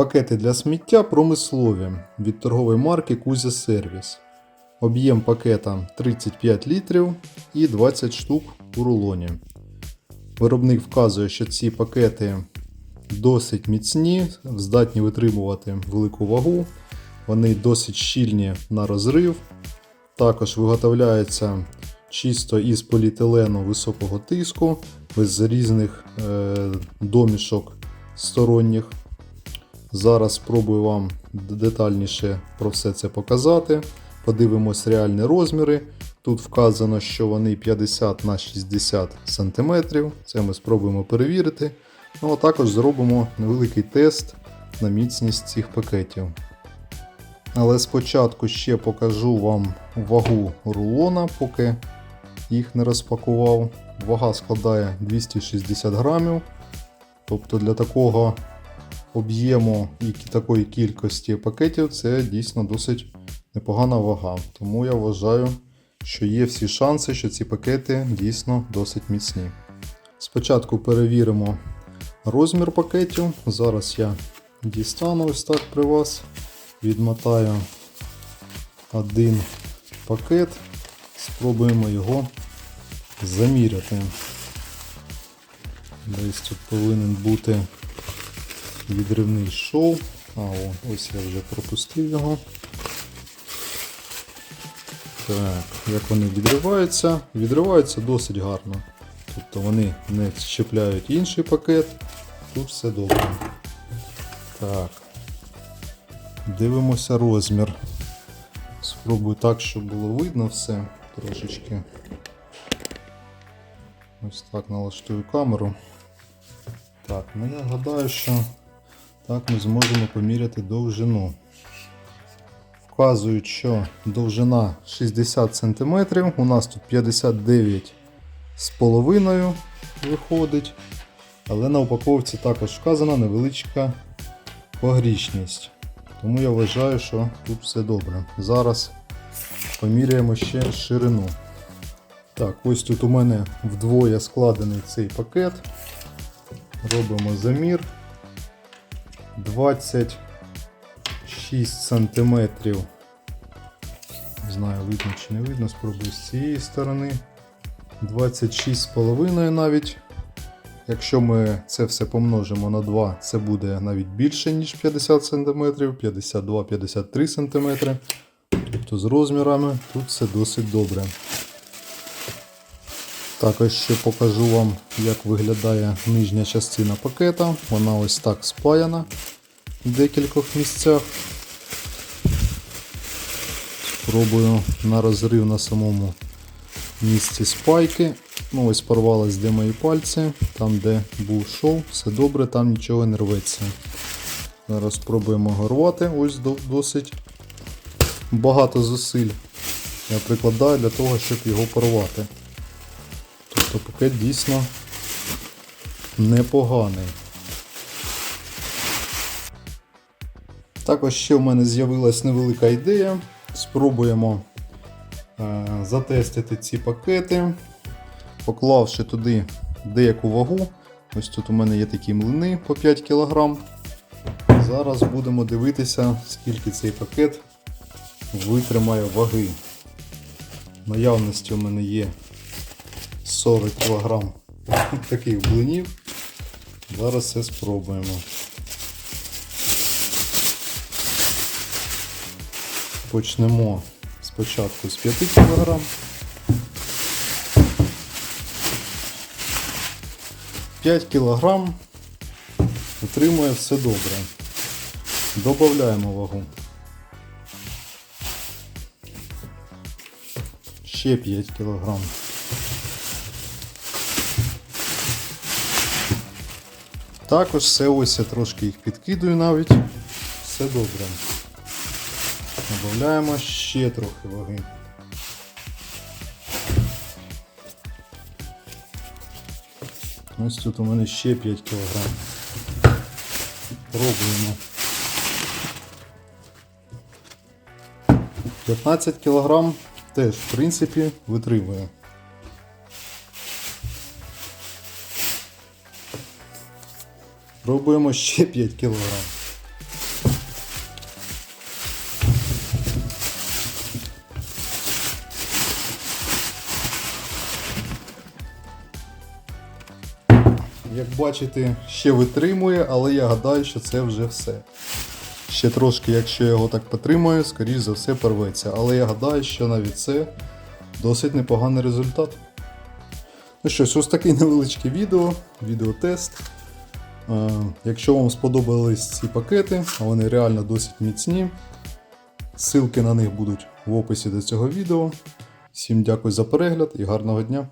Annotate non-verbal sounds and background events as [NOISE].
Пакети для сміття промислові від торгової марки Кузя Сервіс. Об'єм пакета 35 літрів і 20 штук у рулоні. Виробник вказує, що ці пакети досить міцні, здатні витримувати велику вагу. Вони досить щільні на розрив. Також виготовляються чисто із поліетилену високого тиску, без різних е, домішок сторонніх. Зараз спробую вам детальніше про все це показати. Подивимось реальні розміри. Тут вказано, що вони 50 на 60 см. Це ми спробуємо перевірити. Ну а також зробимо невеликий тест на міцність цих пакетів. Але спочатку ще покажу вам вагу рулона, поки їх не розпакував. Вага складає 260 грамів. Тобто для такого об'єму і такої кількості пакетів це дійсно досить непогана вага. Тому я вважаю, що є всі шанси, що ці пакети дійсно досить міцні. Спочатку перевіримо розмір пакетів. Зараз я дістану ось так при вас, відмотаю один пакет, спробуємо його заміряти. Десь тут повинен бути відривний шов. А, о, ось я вже пропустив його. Так, як вони відриваються? Відриваються досить гарно. Тобто вони не щепляють інший пакет. Тут все добре. Так. Дивимося розмір. Спробую так, щоб було видно все трошечки. Ось так налаштую камеру. Так, ну я гадаю, що так ми зможемо поміряти довжину. Вказують, що довжина 60 см, у нас тут 59 з половиною виходить, але на упаковці також вказана невеличка погрішність. Тому я вважаю, що тут все добре. Зараз поміряємо ще ширину. Так, ось тут у мене вдвоє складений цей пакет. Робимо замір. 26 сантиметрів. Не знаю, видно чи не видно, спробую з цієї сторони. 26,5 навіть. Якщо ми це все помножимо на 2, це буде навіть більше, ніж 50 см, 52-53 см. Тобто з розмірами тут все досить добре. Також ще покажу вам, як виглядає нижня частина пакета. Вона ось так спаяна в декількох місцях. Спробую на розрив на самому місці спайки. Ну ось порвалось де мої пальці, там де був шов, все добре, там нічого не рветься. Зараз спробуємо горвати, ось до- досить багато зусиль я прикладаю для того, щоб його порвати. Тобто пакет дійсно непоганий. Також ще в мене з'явилась невелика ідея. Спробуємо е, затестити ці пакети, поклавши туди деяку вагу. Ось тут у мене є такі млини по 5 кг. Зараз будемо дивитися, скільки цей пакет витримає ваги. В наявності у мене є 40 кг [LAUGHS] таких блинів. Зараз все спробуємо. Почнемо спочатку з 5 кг. П'ять кілограм утримує все добре. Додаємо вагу. Ще 5 кілограм. Також все ось я трошки їх підкидую навіть. Все добре. Додаємо ще трохи ваги. Ось тут у мене ще 5 кг. Пробуємо. 15 кг теж, в принципі, витримує. Пробуємо ще 5 кілограм. Як бачите, ще витримує, але я гадаю, що це вже все. Ще трошки, якщо я його так потримаю, скоріш за все порветься. Але я гадаю, що навіть це досить непоганий результат. Ну що ж, ось таке невеличке відео, відеотест. Е, Якщо вам сподобались ці пакети, а вони реально досить міцні. Ссылки на них будуть в описі до цього відео. Всім дякую за перегляд і гарного дня!